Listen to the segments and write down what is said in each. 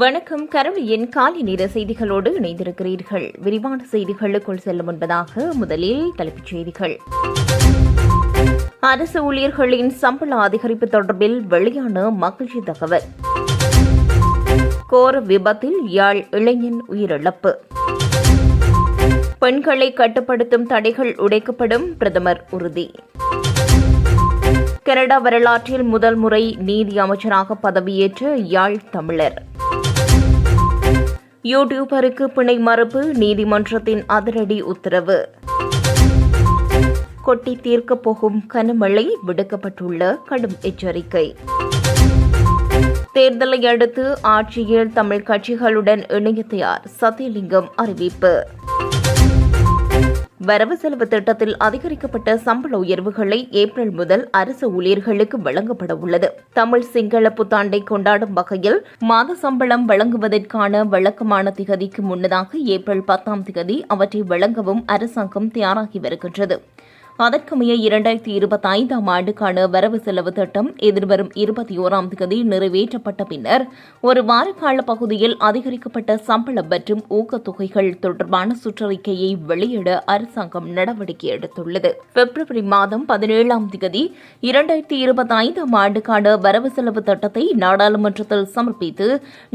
வணக்கம். கரளியின் காலை நேர செய்திகளோடு இணைந்திருக்கிறீர்கள். விரிவான செய்திகளுக்குள் செல்லும் முன்பதாக முதலில் தலைப்புச் செய்திகள். அரசு ஊழியர்களின் சம்பள அதிகரிப்பு தொடர்பில் வெளியான மகிழ்ச்சி தகவல். கோர விபத்தில் யாழ் இளைஞன் உயிரிழப்பு. பெண்களை கட்டுப்படுத்தும் தடைகள் உடைக்கப்படும் பிரதமர் உறுதி. கனடா வரலாற்றில் முதல் முறை நீதி அமைச்சராக பதவியேற்ற யாழ் தமிழர். யூடியூபருக்கு பிணை மறுப்பு நீதிமன்றத்தின் அதிரடி உத்தரவு. கொட்டி தீர்க்கப் போகும் கனமழை விடுக்கப்பட்டுள்ள கடும் எச்சரிக்கை. தேர்தலை அடுத்து ஆட்சியில் தமிழ் கட்சிகளுடன் இணைய தயார் சத்தியலிங்கம் அறிவிப்பு. வரவு செலவு திட்டத்தில் அதிகரிக்கப்பட்ட சம்பள உயர்வுகளை ஏப்ரல் முதல் அரசு ஊழியர்களுக்கு வழங்கப்பட உள்ளது. தமிழ் சிங்கள புத்தாண்டை கொண்டாடும் வகையில் மாத சம்பளம் வழங்குவதற்கான வழக்கமான திகதிக்கு முன்னதாக ஏப்ரல் பத்தாம் திகதி அவற்றை வழங்கவும் அரசாங்கம் தயாராகி வருகின்றது. அதற்கமைய இரண்டாயிரத்தி இருபத்தி ஐந்தாம் ஆண்டுக்கான வரவு செலவு திட்டம் எதிர்வரும் இருபத்தி ஓராம் தேதி நிறைவேற்றப்பட்ட பின்னர் ஒரு வார கால பகுதியில் அதிகரிக்கப்பட்ட சம்பளம் மற்றும் ஊக்கத்தொகைகள் தொடர்பான சுற்றறிக்கையை வெளியிட அரசாங்கம் நடவடிக்கை எடுத்துள்ளது. பிப்ரவரி மாதம் பதினேழாம் தேதி இரண்டாயிரத்தி இருபத்தி ஐந்தாம் ஆண்டுக்கான வரவு செலவு திட்டத்தை நாடாளுமன்றத்தில் சமர்ப்பித்து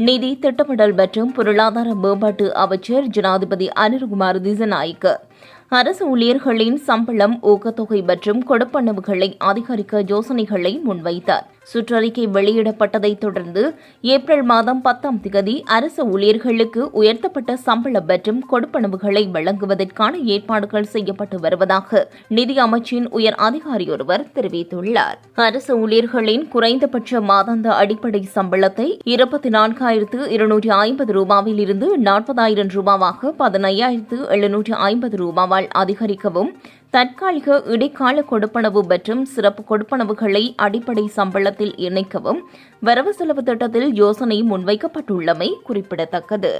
நிதி திட்டமிடல் மற்றும் பொருளாதார மேம்பாட்டு அமைச்சர் ஜனாதிபதி அனில்குமார் திசநாயக்க அரசு ஊழியர்களின் சம்பளம் ஊக்கத்தொகை மற்றும் கொடுப்பனவுகளை அதிகரிக்க யோசனைகளை முன்வைத்தார். சுற்றறிக்கை வெளியிடப்பட்டதைத் தொடர்ந்து ஏப்ரல் மாதம் பத்தாம் திகதி அரசு ஊழியர்களுக்கு உயர்த்தப்பட்ட சம்பளம் மற்றும் கொடுப்பனவுகளை வழங்குவதற்கான ஏற்பாடுகள் செய்யப்பட்டு வருவதாக நிதி அமைச்சின் உயர் அதிகாரி ஒருவர் தெரிவித்துள்ளார். அரசு ஊழியர்களின் குறைந்தபட்ச மாதாந்த அடிப்படை சம்பளத்தை இருபத்தி நான்காயிரத்து இருநூற்றி ஐம்பது ரூபாவில் இருந்து நாற்பதாயிரம் ரூபாவாக பதினையாயிரத்து எழுநூற்றி ஐம்பது ரூபாவால் அதிகரிக்கவும் தற்காலிக இடைக்கால கொடுப்பனவு மற்றும் சிறப்பு கொடுப்பனவுகளை அடிப்படை சம்பளத்தில் இணைக்கவும் வரவு செலவு திட்டத்தில் யோசனை முன்வைக்கப்பட்டுள்ளமை குறிப்பிடத்தக்கது.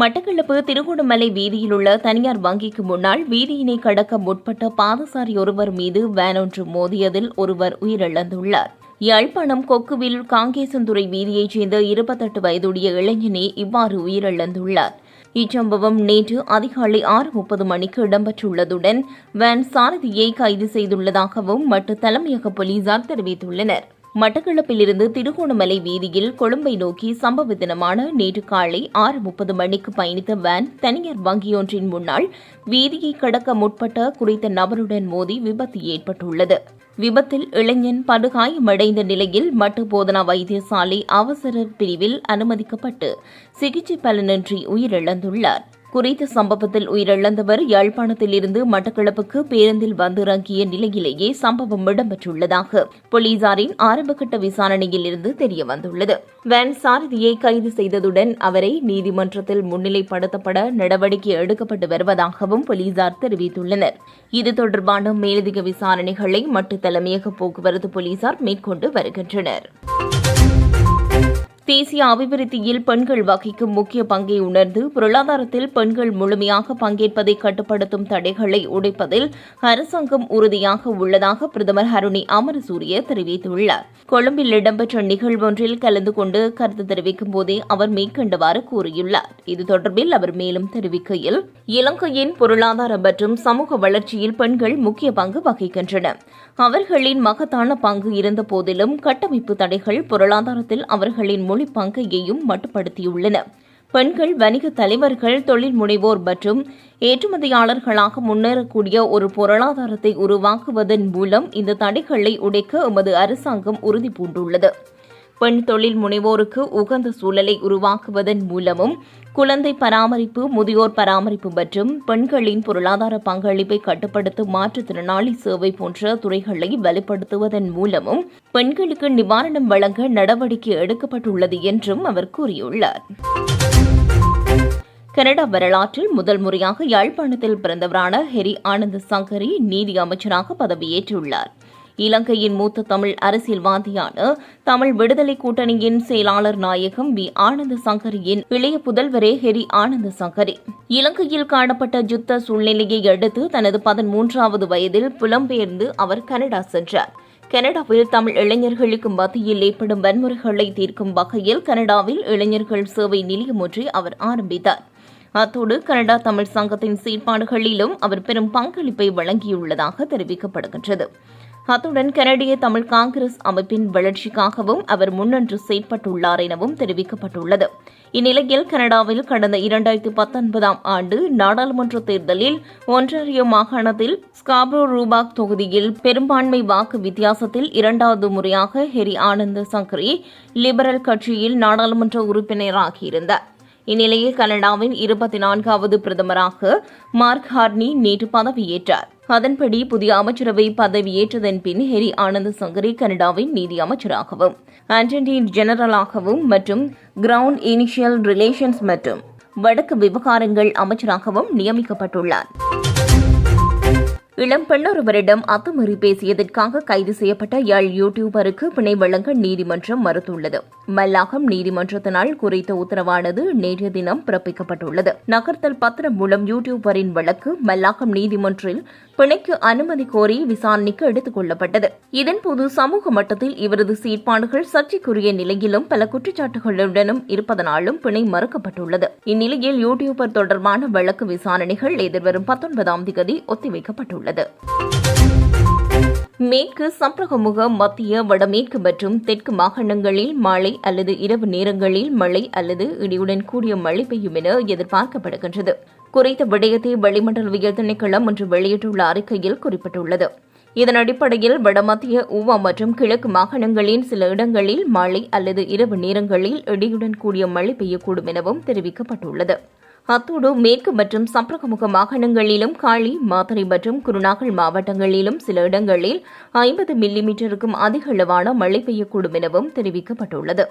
மட்டக்களப்பு திருகோணமலை வீதியில் உள்ள தனியார் வங்கிக்கு முன்னால் வீதியினை கடக்க முற்பட்ட பாதசாரி ஒருவர் மீது வேன் ஒன்று மோதியதில் ஒருவர் உயிரிழந்துள்ளார். யாழ்ப்பாணம் கொக்குவில் காங்கேசந்துறை வீதியைச் சேர்ந்த இருபத்தெட்டு வயதுடைய இளைஞனே இவ்வாறு உயிரிழந்துள்ளார். இச்சம்பவம் நேற்று அதிகாலை ஆறு முப்பது மணிக்கு இடம்பெற்றுள்ளதுடன் வேன் சாரதியை கைது செய்துள்ளதாகவும் மட்டு தலைமையக போலீசார் தெரிவித்துள்ளனர். மட்டக்களப்பிலிருந்து திருகோணமலை வீதியில் கொழும்பை நோக்கி சம்பவ தினமான நேற்று காலை ஆறு முப்பது மணிக்கு பயணித்த வேன் தனியார் வங்கியொன்றின் முன்னால் வீதியை கடக்க முற்பட்ட குறித்த நபருடன் மோதி விபத்து ஏற்பட்டுள்ளது. விபத்தில் இளைஞன் படுகாயமடைந்த நிலையில் மட்டு போதனா வைத்தியசாலை அவசர பிரிவில் அனுமதிக்கப்பட்டு சிகிச்சை பலனின்றி உயிரிழந்துள்ளார். குறித்த சம்பவத்தில் உயிரிழந்தவர் யாழ்ப்பாணத்திலிருந்து மட்டக்களப்புக்கு பேருந்தில் வந்திறங்கிய நிலையிலேயே சம்பவம் இடம்பெற்றுள்ளதாக போலீசாரின் ஆரம்பகட்ட விசாரணையில் இருந்து தெரியவந்துள்ளது. வேன் சாரதியை கைது செய்ததுடன் அவரை நீதிமன்றத்தில் முன்னிலைப்படுத்தப்பட நடவடிக்கை எடுக்கப்பட்டு வருவதாகவும் போலீசார் தெரிவித்துள்ளனர். இது தொடர்பான மேலதிக விசாரணைகளை மட்டு தலைமையக போக்குவரத்து போலீசார் மேற்கொண்டு வருகின்றனர். தேசிய அபிவிருத்தியில் பெண்கள் வகிக்கும் முக்கிய பங்கை உணர்ந்து பொருளாதாரத்தில் பெண்கள் முழுமையாக பங்கேற்பதை கட்டுப்படுத்தும் தடைகளை உடைப்பதில் அரசாங்கம் உறுதியாக உள்ளதாக பிரதமர் ஹருணி அமரசூரிய தெரிவித்துள்ளார். கொழும்பில் இடம்பெற்ற நிகழ்வொன்றில் கலந்து கொண்டு கருத்து தெரிவிக்கும் போதே அவர் மேற்கண்டவாறு கூறியுள்ளார். இது தொடர்பில் அவர் மேலும் தெரிவிக்கையில் இலங்கையின் பொருளாதார மற்றும் சமூக வளர்ச்சியில் பெண்கள் முக்கிய பங்கு வகிக்கின்றன. அவர்களின் மகத்தான பங்கு இருந்த போதிலும் கட்டமைப்பு தடைகள் பொருளாதாரத்தில் அவர்களின் மொழி பங்கையையும் மட்டுப்படுத்தியுள்ளன. பெண்கள் வணிக தலைவர்கள் தொழில் முனைவோர் மற்றும் ஏற்றுமதியாளர்களாக முன்னேறக்கூடிய ஒரு பொருளாதாரத்தை உருவாக்குவதன் மூலம் இந்த தடைகளை உடைக்க எமது அரசாங்கம் உறுதி பூண்டுள்ளது பெண் தொழில் முனைவோருக்கு உகந்த சூழலை உருவாக்குவதன் மூலமும் குழந்தை பராமரிப்பு முதியோர் பராமரிப்பு மற்றும் பெண்களின் பொருளாதார பங்களிப்பை கட்டுப்படுத்தும் மாற்றுத்திறனாளி சேவை போன்ற துறைகளை வலுப்படுத்துவதன் மூலமும் பெண்களுக்கு நிவாரணம் வழங்க நடவடிக்கை எடுக்கப்பட்டுள்ளது என்றும் அவர் கூறியுள்ளார். கனடா வரலாற்றில் முதல் முறையாக யாழ்ப்பாணத்தில் பிறந்தவரான ஹெரி ஆனந்த் சங்கரி நீதி அமைச்சராக பதவியேற்றுள்ளார். இலங்கையின் மூத்த தமிழ் அரசியல்வாதியான தமிழ் விடுதலை கூட்டணியின் செயலாளர் நாயகம் வி ஆனந்த சங்கரியின் இளைய புதல்வரே ஹெரி ஆனந்த சங்கரி. இலங்கையில் காணப்பட்ட யுத்த சூழ்நிலையை அடுத்து தனது பதிமூன்றாவது வயதில் புலம்பெயர்ந்து அவர் கனடா சென்றார். கனடாவில் தமிழ் இளைஞர்களுக்கு மத்தியில் ஏற்படும் வன்முறைகளை தீர்க்கும் வகையில் கனடாவில் இளைஞர்கள் சேவை நிலையம் ஒன்றை அவர் ஆரம்பித்தார். அத்தோடு கனடா தமிழ் சங்கத்தின் செயற்பாடுகளிலும் அவர் பெரும் பங்களிப்பை வழங்கியுள்ளதாக தெரிவிக்கப்படுகின்றது. அத்துடன் கனடிய தமிழ் காங்கிரஸ் அமைப்பின் வளர்ச்சிக்காகவும் அவர் முன்னின்று செயற்பட்டுள்ளார் எனவும் தெரிவிக்கப்பட்டுள்ளது. இந்நிலையில் கனடாவில் கடந்த இரண்டாயிரத்தி பத்தொன்பதாம் ஆண்டு நாடாளுமன்ற தேர்தலில் ஒன்றாரியோ மாகாணத்தில் ஸ்காப்ரோ ரூபாக் தொகுதியில் பெரும்பான்மை வாக்கு வித்தியாசத்தில் இரண்டாவது முறையாக ஹெரி ஆனந்த் சங்கரி லிபரல் கட்சியில் நாடாளுமன்ற உறுப்பினராகியிருந்தார். இந்நிலையில் கனடாவின் இருபத்தி நான்காவது பிரதமராக மார்க் ஹார்னி நேற்று பதவியேற்றார். அதன்படி புதிய அமைச்சரவை பதவியேற்றதன் பின் ஹெரி ஆனந்த் சங்கரி கனடாவின் நீதி அமைச்சராகவும் அட்டர்னி ஜெனரலாகவும் மற்றும் கிரவுண்ட் இனிஷியல் ரிலேஷன்ஸ் மற்றும் வடக்கு விவகாரங்கள் அமைச்சராகவும் நியமிக்கப்பட்டுள்ளார். இளம் பெண்ணொருவரிடம் அத்துமீறி பேசியதற்காக கைது செய்யப்பட்ட யாழ் யூடியூபருக்கு பிணை வழங்க நீதிமன்றம் மறுத்துள்ளது. மல்லாகம் நீதிமன்றத்தினால் குறித்த உத்தரவானது நேற்றைய தினம் பிறப்பிக்கப்பட்டுள்ளது. நகர்த்தல் பத்திரம் மூலம் யூடியூபரின் வழக்கு மல்லாகம் நீதிமன்றில் பிணைக்கு அனுமதி கோரி விசாரணைக்கு எடுத்துக் கொள்ளப்பட்டது. இதன்போது சமூக மட்டத்தில் இவரது செயற்பாடுகள் சர்ச்சைக்குரிய நிலையிலும் பல குற்றச்சாட்டுகளுடனும் இருப்பதனாலும் பிணை மறுக்கப்பட்டுள்ளது. இந்நிலையில் யூடியூபர் தொடர்பான வழக்கு விசாரணைகள் எதிர்வரும் பத்தொன்பதாம் தேதி ஒத்திவைக்கப்பட்டுள்ளது. மேற்கு சப்ரகமுக மத்திய வடமேற்கு மற்றும் தெற்கு மாகாணங்களில் மழை அல்லது இரவு நேரங்களில் மழை அல்லது இடியுடன் கூடிய மழை பெய்யும் என எதிர்பார்க்கப்படுகின்றது. குறித்த விடயத்தை வளிமண்டலவியல் திணைக்களம் ஒன்று வெளியிட்டுள்ள அறிக்கையில் குறிப்பிட்டுள்ளது. இதன் அடிப்படையில் வடமத்திய ஊவா மற்றும் கிழக்கு மாகாணங்களின் சில இடங்களில் மழை அல்லது இரவு நேரங்களில் இடியுடன் கூடிய மழை பெய்யக்கூடும் எனவும் தெரிவிக்கப்பட்டுள்ளது. அத்தோடு மேற்கு மற்றும் சப்ரகமுக மாகாணங்களிலும் காளி மாத்தறை மற்றும் குருநாகல் மாவட்டங்களிலும் சில இடங்களில் ஐம்பது மில்லிமீட்டருக்கும் அதிக அளவான மழை பெய்யக்கூடும் எனவும் தெரிவிக்கப்பட்டுள்ளது.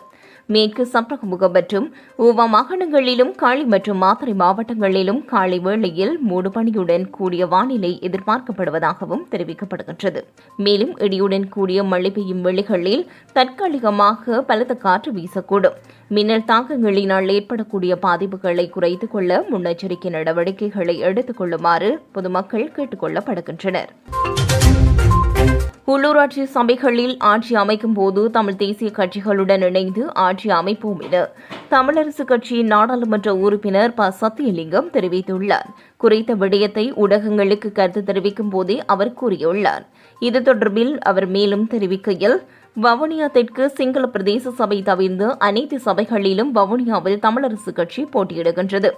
மேற்கு சப்ரகமுகம் மற்றும் உவ மாகாணங்களிலும் காளி மற்றும் மாத்தறை மாவட்டங்களிலும் காலை வேளையில் மூடுபனியுடன் கூடிய வானிலை எதிர்பார்க்கப்படுவதாகவும் தெரிவிக்கப்படுகின்றது. மேலும் இடியுடன் கூடிய மழை பெய்யும் வெளிகளில் தற்காலிகமாக பலத்த காற்று வீசக்கூடும். மின்னல் தாக்கங்களினால் ஏற்படக்கூடிய பாதிப்புகளை குறைத்துக் கொள்ள முன்னெச்சரிக்கை நடவடிக்கைகளை எடுத்துக் கொள்ளுமாறு பொதுமக்கள் கேட்டுக் கொள்ளப்படுகின்றனர் உள்ளூராட்சி சபைகளில் ஆட்சி அமைக்கும் போது தமிழ் தேசிய கட்சிகளுடன் இணைந்து ஆட்சி அமைப்போம் என தமிழரசு கட்சியின் நாடாளுமன்ற உறுப்பினர் ப. சத்தியலிங்கம் தெரிவித்துள்ளார். குறித்த விடயத்தை ஊடகங்களுக்கு கருத்து தெரிவிக்கும் போதே அவர் கூறியுள்ளார். இது தொடர்பில் அவர் மேலும் தெரிவிக்கையில் வவுனியா தெற்கு சிங்கள பிரதேச சபை தவிர்ந்து அனைத்து சபைகளிலும் வவுனியாவில் தமிழரசு கட்சி போட்டியிடுகின்றது.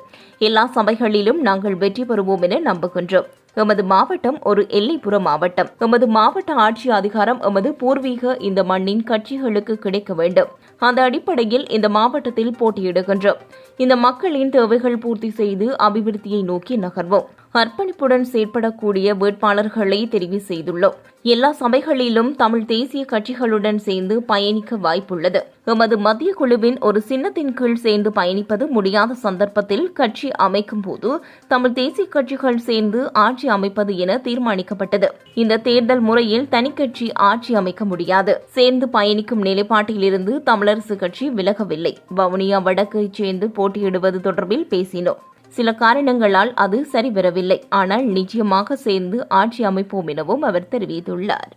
எல்லா சபைகளிலும் நாங்கள் வெற்றி பெறுவோம் என நம்புகின்றோம். எமது மாவட்டம் ஒரு எல்லைப்புற மாவட்டம். எமது மாவட்ட ஆட்சி அதிகாரம் எமது பூர்வீக இந்த மண்ணின் கட்சிகளுக்கு கிடைக்க வேண்டும். அந்த அடிப்படையில் இந்த மாவட்டத்தில் போட்டியிடுகின்றோம். இந்த மக்களின் தேவைகள் பூர்த்தி செய்து அபிவிருத்தியை நோக்கி நகர்வோம். அர்ப்பணிப்புடன் செயற்படக்கூடிய வேட்பாளர்களை தெரிவு செய்துள்ளோம். எல்லா சபைகளிலும் தமிழ் தேசிய கட்சிகளுடன் சேர்ந்து பயணிக்க வாய்ப்புள்ளது. எமது மத்திய குழுவின் ஒரு சின்னத்தின் கீழ் சேர்ந்து பயணிப்பது முடியாத சந்தர்ப்பத்தில் கட்சி அமைக்கும் போது தமிழ் தேசிய கட்சிகள் சேர்ந்து ஆட்சி அமைப்பது என தீர்மானிக்கப்பட்டது. இந்த தேர்தல் முறையில் தனிக்கட்சி ஆட்சி அமைக்க முடியாது. சேர்ந்து பயணிக்கும் நிலைப்பாட்டிலிருந்து தமிழரசு கட்சி விலகவில்லை. வவுனியா வடக்கை சேர்ந்து போட்டியிடுவது தொடர்பில் பேசினோம். சில காரணங்களால் அது சரிவரவில்லை. ஆனால் நிச்சயமாக சேர்ந்து ஆட்சி அமைப்போம் எனவும் அவர் தெரிவித்துள்ளார்.